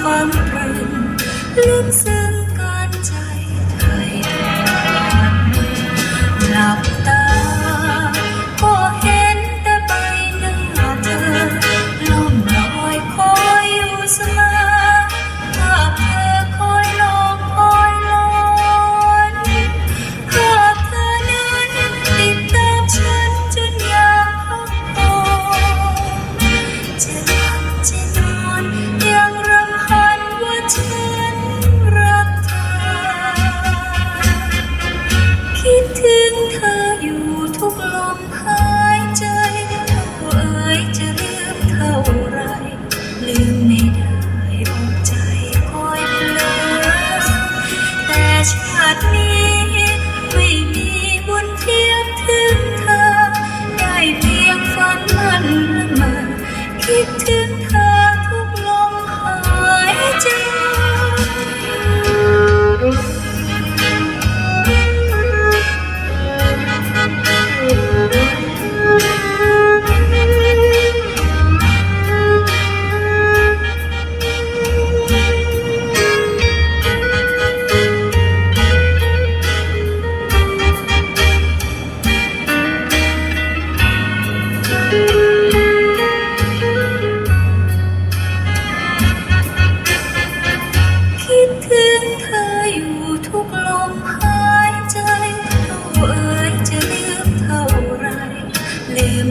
ความฝันลึกซึ้ง คิดถึงเธออยู่ทุกลมห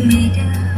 Omega.